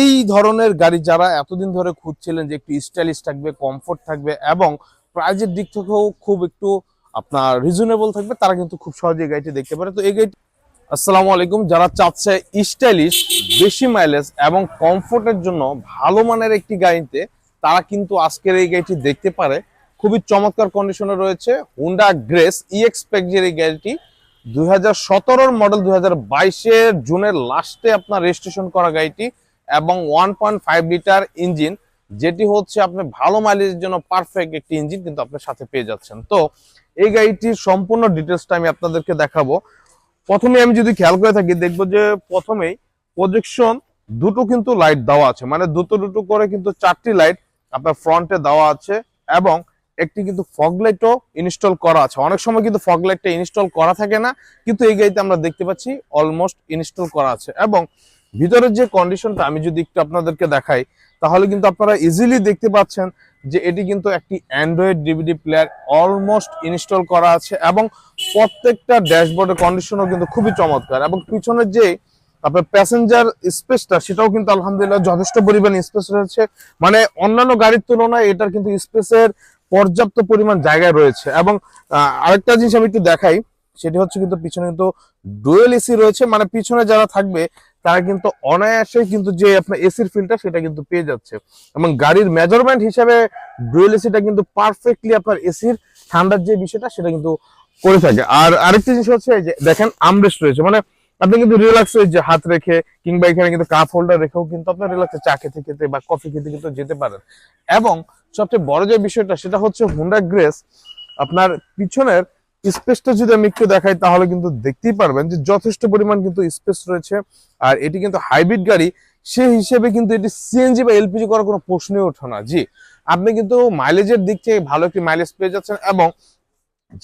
এই ধরনের গাড়ি যারা এতদিন ধরে খুঁজছিলেন যে একটু স্টাইলিশ থাকবে কমফোর্ট থাকবে এবং প্রাইজের দিক থেকেও খুব একটু আপনার রিজনেবল থাকবে, তারা কিন্তু খুব সহজে গাড়িটি দেখতে পারে। তো এই গাড়িটি আসসালামু আলাইকুম। যারা চাচ্ছে স্টাইলিশ, বেশি মাইলেজ এবং কমফোর্টের জন্য ভালো মানের একটি গাড়িতে, তারা কিন্তু আজকের এই গাড়িটি দেখতে পারে। খুবই চমৎকার কন্ডিশনে রয়েছে। হুন্ডা গ্রেস ইএক্স প্যাকজের এই গাড়িটি, দুই হাজার মডেল দুই হাজার জুনের লাস্টে আপনার রেজিস্ট্রেশন করা গাড়িটি। এবং one point five litre engine যেটি হচ্ছে আপনি ভালো মাইলেজের জন্য পারফেক্ট একটি ইঞ্জিন কিন্তু আপনার সাথে পেয়ে যাচ্ছেন। তো এই গাড়িটির সম্পূর্ণ ডিটেলসটা আমি আপনাদেরকে দেখাবো। প্রথমে আমি যদি খেয়াল করে থাকি, দেখব যে প্রথমেই প্রজেকশন দুটো কিন্তু লাইট দেওয়া আছে। মানে দুটো দুটো করে কিন্তু চারটি লাইট আপনার ফ্রন্টে দেওয়া আছে এবং একটি কিন্তু ফগ লাইটও ইনস্টল করা আছে। অনেক সময় কিন্তু ফগ লাইটটা ইনস্টল করা থাকে না, কিন্তু এই গাড়িতে আমরা দেখতে পাচ্ছি অলমোস্ট ইনস্টল করা আছে। এবং ভিতরের যে কন্ডিশনটা আমি যদি একটু আপনাদেরকে দেখাই, তাহলে কিন্তু আপনারা ইজিলি দেখতে পাচ্ছেন যে এটি কিন্তু একটি Android DVD player almost install করা আছে এবং প্রত্যেকটা ড্যাশবোর্ডের কন্ডিশনও কিন্তু খুবই চমৎকার এবং পিছনের যে আপনার প্যাসেঞ্জার স্পেসটা সেটাও কিন্তু আলহামদুলিল্লাহ যথেষ্ট পরিমাণ স্পেস রয়েছে। মানে অন্যান্য গাড়ির তুলনায় এটার কিন্তু স্পেসের পর্যাপ্ত পরিমাণ জায়গায় রয়েছে এবং আরেকটা জিনিস আমি একটু দেখাই, সেটি হচ্ছে কিন্তু পিছনে কিন্তু ডুয়েল এসি রয়েছে। মানে পিছনে যারা থাকবে তারা কিন্তু অনায়াসে কিন্তু যে আপনার এসির ফিলটা সেটা কিন্তু পেয়ে যাচ্ছে। এবং গাড়ির মেজারমেন্ট হিসাবে ডুয়েল এসিটা কিন্তু পারফেক্টলি আপনার এসির ঠান্ডার যে বিষয়টা, সেটা কিন্তু করে থাকে। আর আরেকটা জিনিস হচ্ছে যে, দেখেন আমরেস্ট রয়েছে। মানে আপনি কিন্তু রিল্যাক্স হয়ে হাত রেখে, কিংবা এখানে কিন্তু কাপ হোল্ডার রেখেও কিন্তু আপনার রিল্যাক্সে চা খেতে খেতে বা কফি খেতে কিন্তু যেতে পারেন। এবং সবচেয়ে বড় যে বিষয়টা, সেটা হচ্ছে হুন্ডা গ্রেস আপনার পিছনের স্পেসটা যদি আমি একটু দেখাই, তাহলে কিন্তু দেখতেই পারবেন যে যথেষ্ট পরিমাণ কিন্তু স্পেস রয়েছে। আর এটি কিন্তু হাইব্রিড গাড়ি, সেই হিসেবে কিন্তু এটি সিএনজি বা এলপিজি করার কোনো প্রশ্নই ওঠে না। জি, আপনি কিন্তু মাইলেজের দিক থেকে ভালো একটি মাইলেজ পেয়ে যাচ্ছেন এবং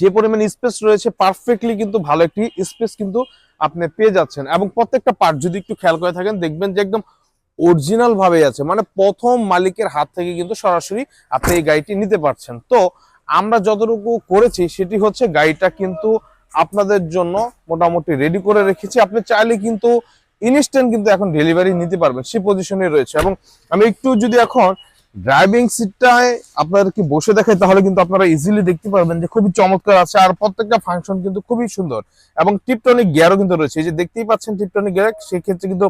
যে পরিমাণ স্পেস রয়েছে পারফেক্টলি কিন্তু ভালো একটি স্পেস কিন্তু আপনি পেয়ে যাচ্ছেন। এবং প্রত্যেকটা পার্ট যদি একটু খেয়াল করে থাকেন, দেখবেন যে একদম অরিজিনাল ভাবে আছে। মানে প্রথম মালিকের হাত থেকে কিন্তু সরাসরি আপনি এই গাড়িটি নিতে পারছেন। তো আমরা যতটুকু করেছি, সেটি হচ্ছে গাড়িটা কিন্তু আপনাদের জন্য মোটামুটি রেডি করে রেখেছি। আপনি চাইলে কিন্তু ইনস্ট্যান্ট কিন্তু এখন ডেলিভারি নিতে পারবেন, সেই পজিশনে রয়েছে। এবং আমি একটু যদি এখন ড্রাইভিং সিটটায় আপনাদেরকে বসে দেখাই, তাহলে কিন্তু আপনারা ইজিলি দেখতে পারবেন যে খুবই চমৎকার আছে, আর প্রত্যেকটা ফাংশন কিন্তু খুবই সুন্দর। এবং টিপটনিক গিয়ারও কিন্তু রয়েছে। এই যে দেখতেই পাচ্ছেন টিপটনিক গিয়ার সেক্ষেত্রে কিন্তু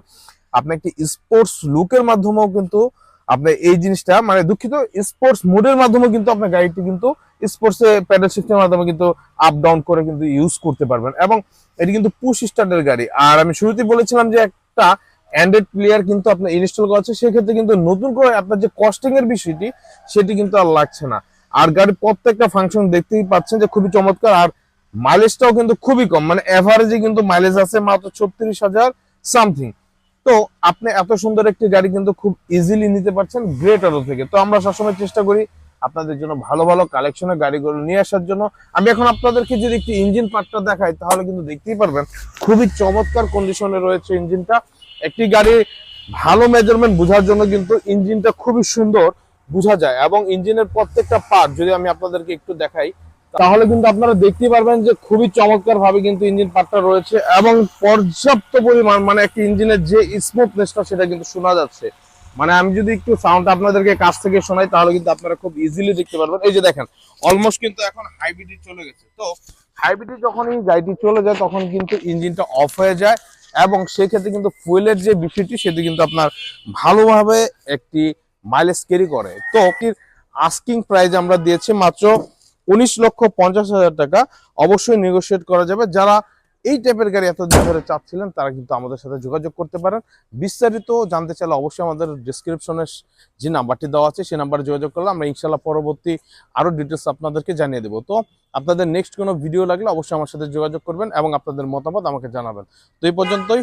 আপনি একটি স্পোর্টস লুকের মাধ্যমেও কিন্তু আপনি এই জিনিসটা মানে দুঃখিত স্পোর্টস মোডের মাধ্যমে কিন্তু আপনার গাড়িটি কিন্তু স্পোর্টস প্যাডেল সিস্টেমের মাধ্যমে কিন্তু আপ ডাউন করে কিন্তু ইউজ করতে পারবেন। এবং এটি কিন্তু পুশ স্টার্টের গাড়ি। আর আমি শুরুতেই বলেছিলাম যে একটা অ্যান্ড্রয়েড প্লেয়ার কিন্তু আপনার ইনস্টল করা আছে সেক্ষেত্রে কিন্তু নতুন করে আপনার যে কস্টিং এর বিষয়টি, সেটি কিন্তু আর লাগছে না। আর গাড়ির প্রত্যেকটা ফাংশন দেখতেই পাচ্ছেন যে খুবই চমৎকার, আর মাইলেজটাও কিন্তু খুবই কম। মানে এভারেজে কিন্তু মাইলেজ আছে মাত্র ছত্রিশ হাজার সামথিং তো আপনি এত সুন্দর একটি গাড়ি কিন্তু খুব ইজিলি নিতে পারছেন গ্রেট থেকে। তো আমরা সবসময় চেষ্টা করি আপনাদের জন্য ভালো ভালো কালেকশনের গাড়িগুলো নিয়ে আসার জন্য। আমি এখন আপনাদেরকে যদি একটি ইঞ্জিন পার্টটা দেখাই, তাহলে কিন্তু দেখতেই পারবেন খুবই চমৎকার কন্ডিশনে রয়েছে ইঞ্জিনটা একটি গাড়ি ভালো মেজারমেন্ট বোঝার জন্য কিন্তু ইঞ্জিনটা খুবই সুন্দর বোঝা যায় এবং ইঞ্জিনের প্রত্যেকটা পার্ট যদি আমি আপনাদেরকে একটু দেখাই, তাহলে কিন্তু আপনারা দেখতে পারবেন যে খুবই চমৎকার ভাবে কিন্তু ইঞ্জিন পার্টটা রয়েছে এবং পর্যাপ্ত পরিমাণ মানে একটি ইঞ্জিনের যে স্মুথনেসটা সেটা কিন্তু শোনা যাচ্ছে। মানে আমি যদি একটু সাউন্ড আপনাদেরকে কাছ থেকে শোনাই, তাহলে কিন্তু আপনারা খুব ইজিলি দেখতে পারবেন। এই যে দেখেন অলমোস্ট কিন্তু এখন হাইব্রিডে চলে গেছে। তো হাইব্রিডে যখন এই গাড়িটি চলে যায়, তখন কিন্তু ইঞ্জিনটা অফ হয়ে যায় এবং সেই ক্ষেত্রে কিন্তু ফুয়েলের যে বিষয়টি, সেটি কিন্তু আপনার ভালোভাবে একটি মাইলেজ ক্যারি করে। তো আস্কিং প্রাইস আমরা দিয়েছি মাত্র উনিশ লক্ষ পঞ্চাশ হাজার টাকা। অবশ্যই নেগোশিয়েট করা যাবে। যারা এই টাইপের গাড়ি এতদিন ধরে চাচ্ছিলেন, তারা কিন্তু আমাদের সাথে যোগাযোগ করতে পারেন। বিস্তারিত জানতে চাইলে অবশ্যই আমাদের ডিসক্রিপশনে যে নাম্বারটি দেওয়া আছে, সেই নাম্বারে যোগাযোগ করলে আমরা ইনশাল্লাহ পরবর্তী আরও ডিটেলস আপনাদেরকে জানিয়ে দেবো। তো আপনাদের নেক্সট কোনো ভিডিও লাগলে অবশ্যই আমার সাথে যোগাযোগ করবেন এবং আপনাদের মতামত আমাকে জানাবেন। তো এই পর্যন্তই।